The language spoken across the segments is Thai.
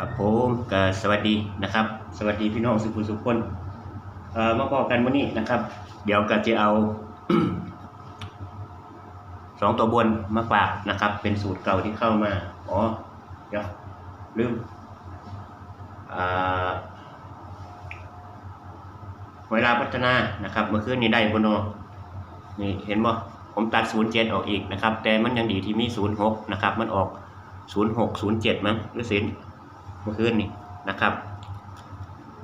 ครับผมก็สวัสดีนะครับ สวัสดีพี่น้องสุขุมสุขคนเอ่อมาพอกันวันนี้นะครับ เดี๋ยวก็จะเอาสองตัวบนมาฝากนะครับ เป็นสูตรเก่าที่เข้ามาอ๋อเดี๋ยวลืมเวลาพัฒนานะครับ เมื่อคืนนี้ได้บนอนี่เห็นบ่ผมตัดศูนย์เจ็ดออกอีกนะครับ แต่มันยังดีที่มีศูนย์หกนะครับ มันออกศูนย์หกศูนย์เจ็ดมั้งหรือสินเมื่อคืนนี่นะครับ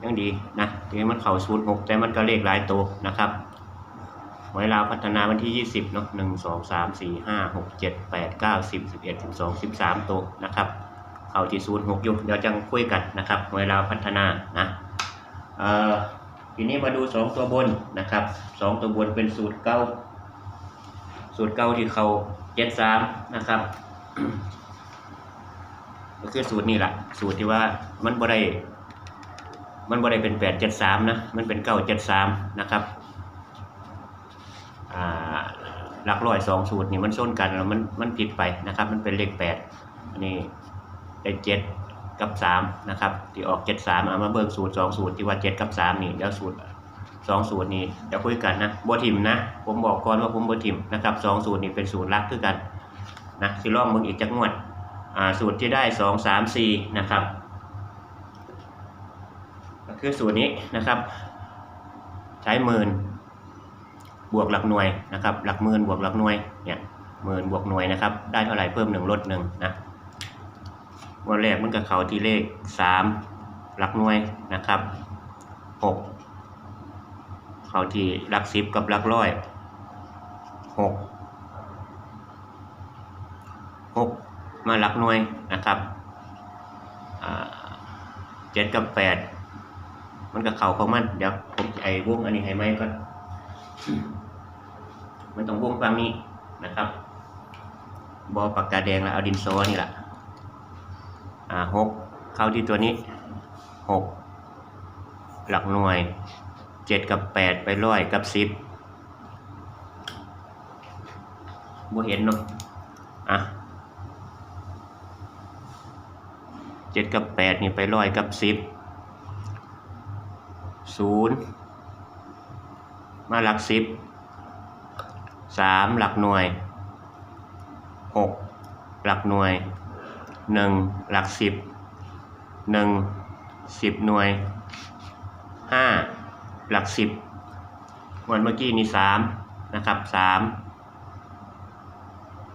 ยังดีนะถึงมันเข่าศูนย์หกแต่มันก็เลขหลายตัวนะครับเวลาพัฒนาวันที่ 20เนาะหนึ่งสองสามสี่ห้าหกเจ็ดแปดเก้าสิบสิบเอ็ดสิบสองสิบสามตัวนะครับเข่าที่ศูนย์หกอยู่เดี๋ยวจังคุยกันนะครับเวลาพัฒนานะเอ่อทีนี้มาดูสองตัวบนนะครับสองตัวบนเป็นสูตรเก้าสูตรเก้าที่เขาเจ็ดสามนะครับ ก็คือสูตรนี่แหละสูตรที่ว่ามันบ่ได้มันบ่ได้เป็นแปดเจ็ดสามนะมันเป็นเก้าเจ็ดสามนะครับหลักร้อยสองสูตรนี่มันส้นกันแล้วมันมันผิดไปนะครับ มันเป็นเลขแปดอันนี้ได้เจ็ดกับสามนะครับที่ออกเจ็ดสามเอามาเบิ่งสูตรสองสูตรที่ว่าเจ็ดกับสามนี่เดี๋ยวสูตรสองสูตรนี้เดี๋ยวคุยกันนะบทิมนะ ผมบอกก่อนว่าผมบทิมนะครับสองสูตรนี้เป็นสูตรลักคือกันนะสิลองมึงอีกจักงวด สูตรที่ได้ 2 3 4 นะครับคือสูตรนี้นะครับ ใช้หมื่นบวกหลักหน่วยนะครับ หลักหมื่นบวกหลักหน่วยเนี่ยหมื่นบวกหน่วยนะครับ ได้เท่าไหร่เพิ่ม1ลด1นะวันแรกมันกับเขาที่เลข 3 หลักหน่วยนะครับ 6 เขาที่หลัก10กับหลักร้อย6 มาหลักหน่วยนะครับเจ็ดกับแปดมันกับเข่าของมันเดี๋ยวผมจะไอ้วงอันนี้ให้ไหมก็มันต้องวงฟังนี้นะครับ บอปากกาแดงแล้วเอาดินโซนี่แหละอ่าหกเข้าที่ตัวนี้หกหลักหน่วยเจ็ดกับแปดไปร้อยกับสิบบ่เห็นเนาะอะ เจ็ดกับแปดนี่ไปร้อยกับสิบศูนย์มาหลักสิบสามหลักหน่วยหกหลักหน่วยหนึ่งหลักสิบหนึ่งสิบหน่วยห้าหลักสิบวันเมื่อกี้นี่สามนะครับสาม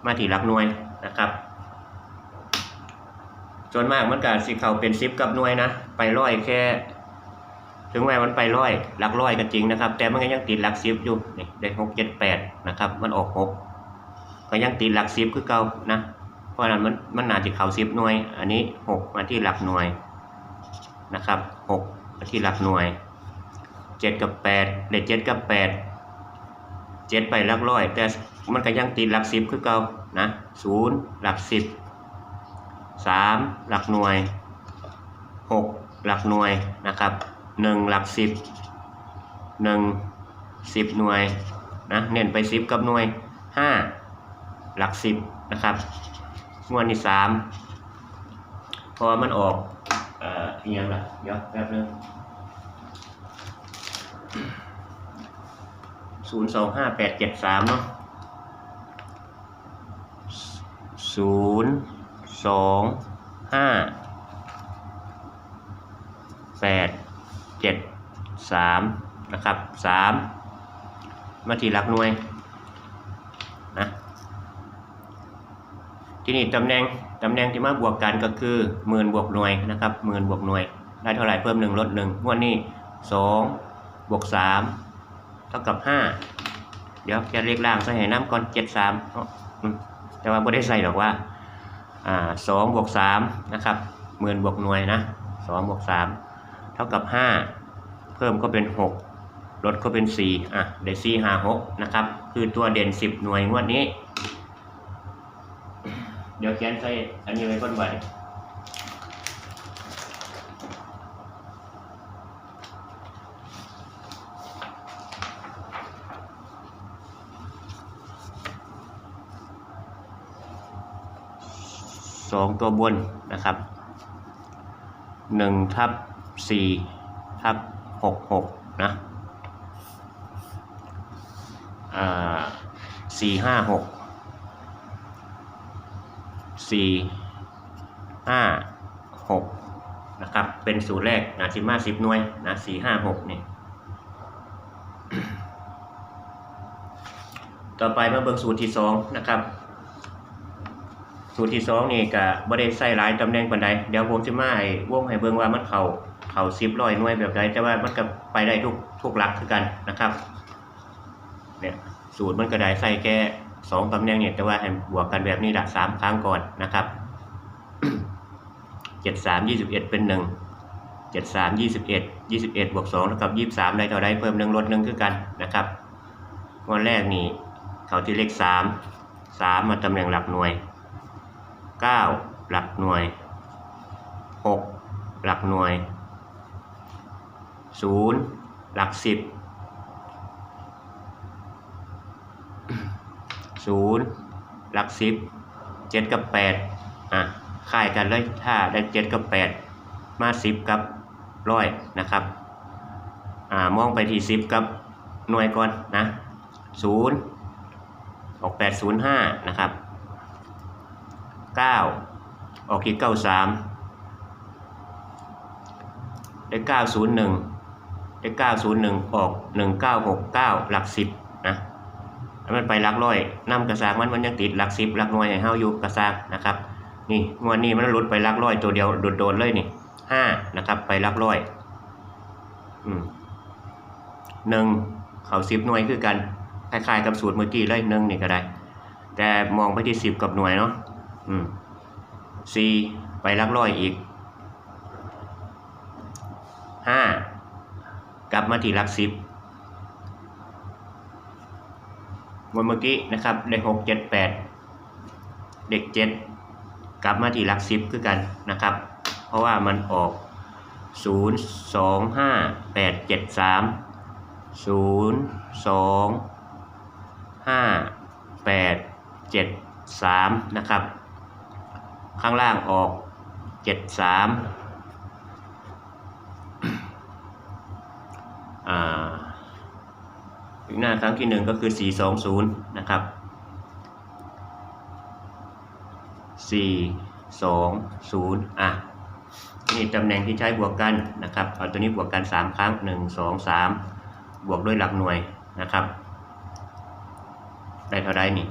มาที่หลักหน่วยนะครับ ส่วนมากมันก็สิเขาเป็นซิปกับหน่วยนะ ไปร้อยแค่ ถึงแม้มันไปร้อยหลักร้อยก็จริงนะครับ แต่มันก็ยังติดหลักซิปอยู่นี่ได้หกเจ็ดแปดนะครับ มันออกหกก็ยังติดหลักซิปคือเก่านะ เพราะฉะนั้นมันมันหนาจะเขาซิปหน่วย อันนี้หกมาที่หลักหน่วยนะครับหกมาที่หลักหน่วยเจ็ดกับแปดได้เจ็ดกับแปดเจ็ดไปหลักร้อย แต่มันก็ยังติดหลักสิบคือเก่านะศูนย์หลักสิบ สามหลักหน่วยหกหลักหน่วยนะครับหนึ่งหลักสิบหนึ่งสิบหน่วยนะเน้นไปสิบกับหน่วยห้าหลักสิบนะครับงวดที่สามเพราะมันออกเอ่อยังล่ะเดี๋ยวแป๊บนึงศูนย์สองห้าแปดเจ็ดสามเนาะศูนย์ สองห้าแปดเจ็ดสามนะครับสามมาที่หลักหน่วยนะที่นี่ตำแหน่งตำแหน่งที่มาบวกกันก็คือหมื่นบวกหน่วยนะครับหมื่นบวกหน่วย ได้เท่าไหร่เพิ่มหนึ่งลดหนึ่งงวดนี้สองบวกสามเท่ากับห้าเดี๋ยวจะเรียกล่างใส่ให้น้ำก่อนเจ็ดสามแต่ว่าไม่ได้ใส่หรอกว่าอ่า สองบวกสามนะครับหมื่นบวกหน่วยนะสองบวกสามเท่ากับห้าเพิ่มก็เป็นหกลดก็เป็นสี่อะได้สี่ห้าหกนะครับ คือตัวเด่นสิบหน่วยงวดนี้ เดี๋ยวเขียนใส่อันนี้ไว้ก่อนไว้ สองตัวบนนะครับหนึ่งทับสี่ทับหกหกนะสี่ห้าหกสี่ห้าหกนะครับ เป็นสูตรแรกนะสิมาสิบหน่วยนะสี่ห้าหกนี่ต่อไปมาเบิ่งสูตรที่สองนะครับ สูตรที่สองนี่ก็บ่ได้ใส่หลายตำแหน่งปานใดเดี๋ยวผมสิมาให้วงให้เบิ่งว่ามันเข้าเข้า10ร้อยหน่วยแบบใดแต่ว่ามันก็ไปได้ทุกทุกหลักคือกันนะครับเนี่ยสูตรมันก็ได้ใส่แค่สองตำแหน่งเนี่ยแต่ว่าให้บวกกันแบบนี้ละสามครั้งก่อนนะครับเจ็ดสามยี่สิบเอ็ดเป็นหนึ่งเจ็ดสามยี่สิบเอ็ดยี่สิบเอ็ดบวกสองเท่ากับยี่สิบสามได้เท่าใดเพิ่มหนึ่งลดหนึ่งคือกันนะครับวันแรกนี่เขาที่เลขสามสามมาตำแหน่งหลักหน่วย เก้าหลักหน่วยหกหลักหน่วยศูนย์หลักสิบศูนย์หลักสิบเจ็ดกับแปดอะค่ายกันเลยถ้าได้เจ็ดกับแปดมาสิบกับร้อยนะครับ อ่ามองไปที่สิบกับหน่วยก่อนนะศูนย์ออกแปดศูนย์ห้านะครับ เก้าออกเก้าสามได้เก้าศูนย์หนึ่งได้เก้าศูนย์หนึ่งออกหนึ่งเก้าหกเก้าหลักสิบนะแล้วมันไปหลักร้อยนำกระซากมันมันยังติดหลักสิบหลักหน่วยให้เฮาอยู่กระซากนะครับ นี่งวดนี้มันหลุดไปหลักร้อยตัวเดียวโดดๆเลยนี่ห้านะครับ ไปหลักร้อยอืมหนึ่งเขาสิบหน่วยคือกันคล้ายๆกับสูตรเมื่อกี้เลยหนึ่งนี่ก็ได้ แต่มองไปที่สิบกับหน่วยเนาะ สี่ไปหลักร้อยอีกห้ากลับมาที่ลักสิบวันเมื่อกี้นะครับเลขหกเจ็ดแปดเด็กเจ็ดกลับมาที่ลักสิบคือกันนะครับ เพราะว่ามันออกศูนย์สองห้าแปดเจ็ดสามศูนย์สองห้าแปดเจ็ดสามนะครับ ข้างล่างออกเจ็ดสามอีกหน้าครั้งที่หนึ่งก็คือ 420 นะครับ 420 อะ นี่ตำแหน่งที่ใช้บวกกันนะครับ เอาตัวนี้บวกกัน 3 ครั้ง 1 2 3 บวกด้วยหลักหน่วยนะครับ ได้เท่าไรนี่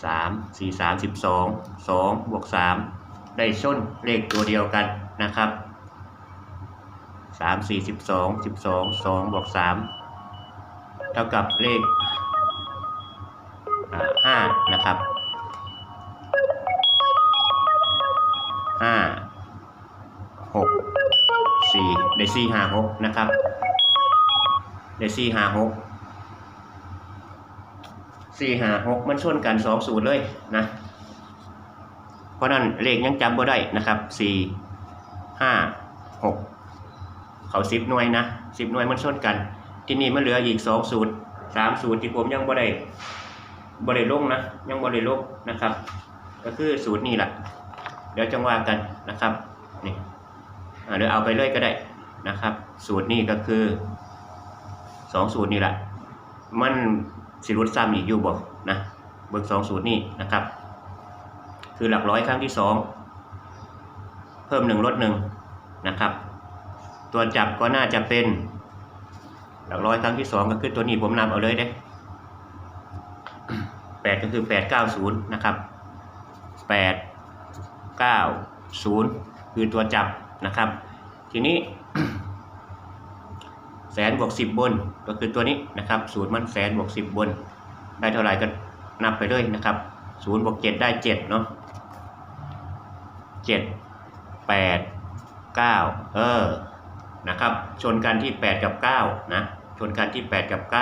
3 4 3 12 2บสองสองบวก3ได้ชนเลขตัวเดียวกันนะครับ3 4 12 12 2บสองสิบสองสองบวก3เท่ากับเลขห้านะครับห้าหกสี่ได้สี่ห้าหกนะครับได้สี่ห้าหก สี่ห้าหกมันชนกันสองสูตรเลยนะเพราะนั้นเลขยังจำบ่ได้นะครับสี่ห้าหกเขาสิบหน่วยนะสิบหน่วยมันชนกัน ที่นี่มันเหลืออีกสองสูตรสามสูตรที่ผมยังบ่ได้บ่ได้ลงนะยังบ่ได้ลงนะครับ ก็คือสูตรนี้แหละเดี๋ยวจังว่ากันนะครับนี่หรือเอาไปเลยก็ได้นะครับ สูตรนี้ก็คือสองสูตรนี่แหละมัน สิรุดซ้ำอีกอยู่บ่นะเบิกสองสูตรนี้นะครับ คือหลักร้อยครั้งที่สองเพิ่มหนึ่งลดหนึ่งนะครับ ตัวจับก็น่าจะเป็น หลักร้อยครั้งที่สองก็คือตัวนี้ผมนำเอาเลยเด้แปดก็คือแปดเก้าศูนย์นะครับแปดเก้าศูนย์คือตัวจับนะครับ ทีนี้ แสนบวกสิบบน ก็คือตัวนี้นะครับศูนย์มันแสนบวกสิบบน ได้เท่าไหร่ก็นับไปเลยนะครับศูนย์บวกเจ็ดได้เจ็ดเนาะเจ็ดแปดเก้าเออนะครับชนกันที่8กับ9นะชนกันที่8กับ9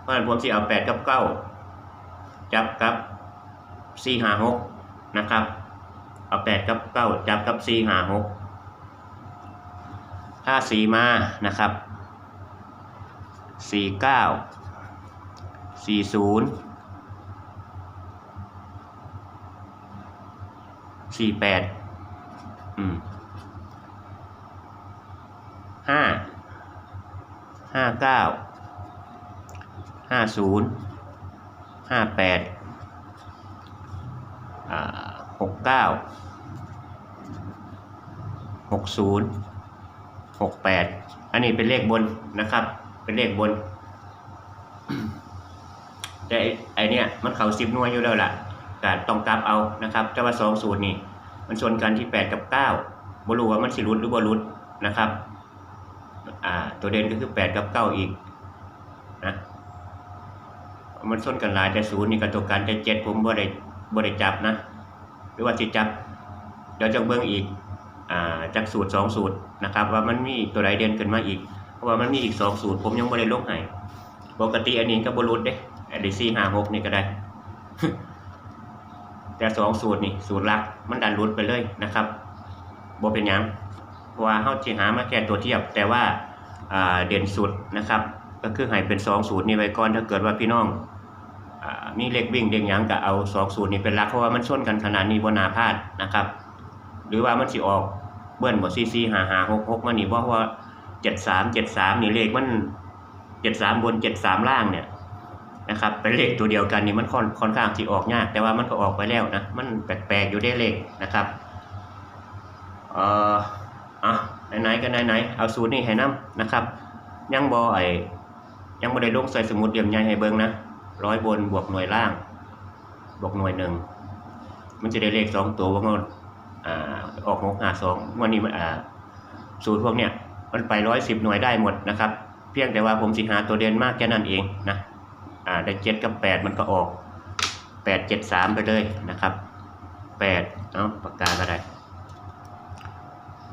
เพราะฉะนั้นผมจะเอา8กับ9จับกับ4 5 6นะครับเอา8กับ9จับกับ4 5 6ถ้า4มานะครับ สี่เก้าสี่ศูนย์สี่แปดห้าห้าเก้าห้าศูนย์ห้าแปดหกเก้าหกศูนย์หกแปดอันนี้เป็นเลขบนนะครับ เป็นเลขบน แต่ไอเนี้ยมันเขาสิบหน่วยอยู่แล้วล่ะก็ต้องกลับเอานะครับแต่ว่าสองสูตรนี่มันชนกันที่แปดกับเก้าบรูว่ามันสิรุดหรือบรุดนะครับอ่าตัวเด่นก็คือแปดกับเก้าอีกนะมันชนกันหลายแต่ศูนย์นี่กับตัวกันแต่เจ็ดผมบ่ได้บ่ได้จับนะ หรือว่าสิจับเดี๋ยวจะเบิ่งอีกอ่าจากสูตรสองสูตรนะครับ ว่ามันมีตัวใดเด่นขึ้นมาอีก ราะว่ามันมีอีกสองสูตร ผมยังไม่ได้ลงให้ปกติอันนี้ก็บรุษเด้อันนี้สี่ห้าหกนี่ก็ได้ แต่สองสูตรนี่สูตรลักมันดันรุดไปเลยนะครับบ่เป็นยังเพราะว่าเฮาสิหามาแค่ตัวเทียบ แต่ว่าเด่นสุดนะครับ ก็คือให้เป็นสองสูตรนี้ไว้ก่อนถ้าเกิดว่าพี่น้องอมีเลขวิ่งเด็กยังก็เอาสองสูตรนี้เป็นหลักเพราะว่ามันชนกันขนาดนี้บนาพลาดนะครับ หรือว่ามันสิออกเบิ้ลบ่ซีซีหาหาหกหกมันนี่เพราะว่า เจ็ดสามเจ็ดสามนี่เลขมันเจ็ดสามบนเจ็ดสามล่างเนี่ยนะครับเป็นเลขตัวเดียวกันนี่มันค่อนค่อนข้างที่ออกยาก แต่ว่ามันก็ออกไปแล้วนะมันแปลกๆอยู่ได้เลขนะครับเอ่ออะไหนๆก็ไหนๆเอาสูตรนี้ให้นํนะครับ ยังบ่ไอยังบ่ได้ลงใส่สมุดเดี่ยมใหญ่ให้เบิ่งนะร้อยบนบวกหน่วยล่าง บวกหน่วยหนึ่งมันจะได้เลขสองตัวว่ามันอ่าออกหกห้าสองวันนี้มันอ่าสูตรพวกเนี้ย มันไปร้อยสิบหน่วยได้หมดนะครับ เพียงแต่ว่าผมสิหาตัวเด่นมากแค่นั้นเองนะอ่าได้เจ็ดกับแปดมันก็ออกแปดเจ็ดสามไปเลยนะครับแปดเนาะปากกาก็ได้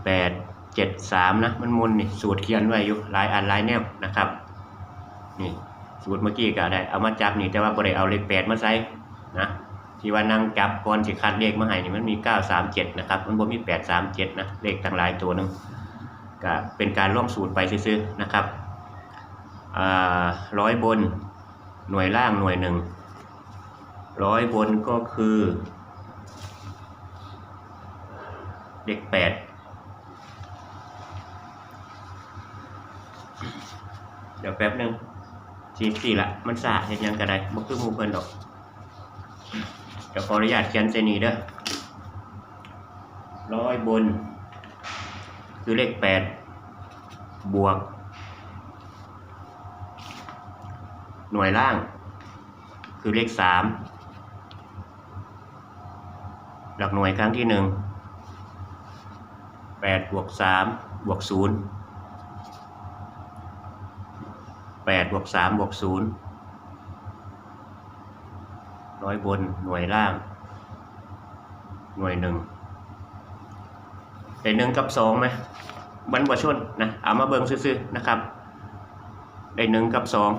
แปดเจ็ดสามนะมันมุนนี่สูตรเขียนไว้อยู่หลายอันหลายแนวนะครับนี่สูตรเมื่อกี้ก็ได้เอามาจับนี่แต่ว่าบ่ได้เอาเลขแปดมาใส่นะที่ว่านั่งจับก่อนสิคัดเลขมาให้นี่มันมี937นะครับมันบ่มี837นะเลขทั้งหลายตัวหนึง ก็เป็นการล่องสูตรไปซื่อๆนะครับร้อยบนหน่วยล่างหน่วยหนึ่งร้อยบนก็คือเลขแปดเดี๋ยวแป๊บหนึงสีสี่ละมันสะเห็นยังกระไดบ่คือหมูเพิ่นดอก เดี๋ยวขออนุญาตเขียนเซนีเด้อร้อยบน คือเลขแปดบวก หน่วยล่าง คือเลขสามหลักหน่วยครั้งที่หนึ่งแปดบวกสามบวกศูนย์แปดบวกสามบวกศูนย์ร้อยบนหน่วยล่าง หน่วยหนึ่ง ได้หนึ่งกับสองไหมมันบ่ชนนะเอามาเบิ่งซื่อๆนะครับได้หนึ่งกับสอง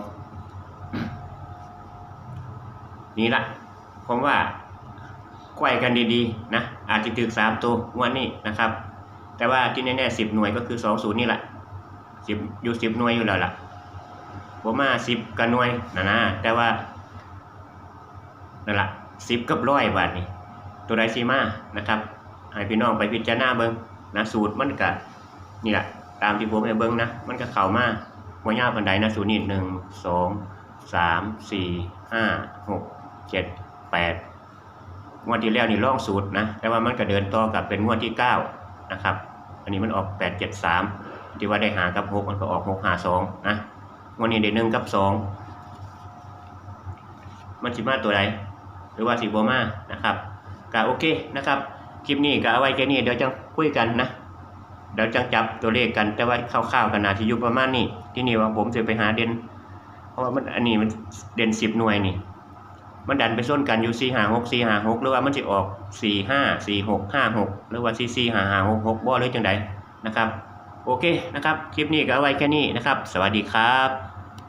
นี่ละผมว่าไกวกันดีๆนะอาจจะถึงสามตัววันนี้นะครับ แต่ว่าที่แน่ๆสิบหน่วยก็คือสองศูนย์นี่แหละสิบอยู่สิบหน่วยอยู่แล้วล่ะผมมาสิบกับหน่วยนะนะแต่ว่านั่นละสิบกับร้อยบาทนี่ตัวไดซีมานะครับ ให้พี่น้องไปพิจารณาเบิ้งนะสูตรมันกะนี่แหละตามที่ผมให้เบิ้งนะมันก็เข้ามาหัวยาวพันไดนะสูตรนี่หนึ่งสองสามสี่ห้าหกเจ็ดแปดงวดที่แล้วนี่ล่องสูตรนะแต่ว่ามันก็เดินต่อกับเป็นงวดที่เก้านะครับ อันนี้มันออกแปดเจ็ดสามที่ว่าได้หากับหกมันก็ออกหกหาสองนะงวันนี้ได้หนึ่งกับสองมันสิมาตัวใดหรือว่าสิบ่มานะครับก็โอเคนะครับ คลิปนี้ก็เอาไว้แค่นี้เดี๋ยวจะคุยกันนะเดี๋ยวจังจับตัวเลขกันแต่ว่าคร่าวๆกันนาที่อยู่ประมาณนี้ที่นี่ว่าผมจะไปหาเด่นเพราะว่ามันอันนี้มันเด่นสิบหน่วยนี่ มันดันไปส้นกันอยู่สี่ห้าหกสี่ห้าหกหรือว่ามันจะออกสี่ห้าสี่หกห้าหกหรือว่าสี่สี่ห้าห้าหกหกบ่หรือจังใดนะครับ โอเคนะครับ คลิปนี้ก็เอาไว้แค่นี้นะครับ สวัสดีครับ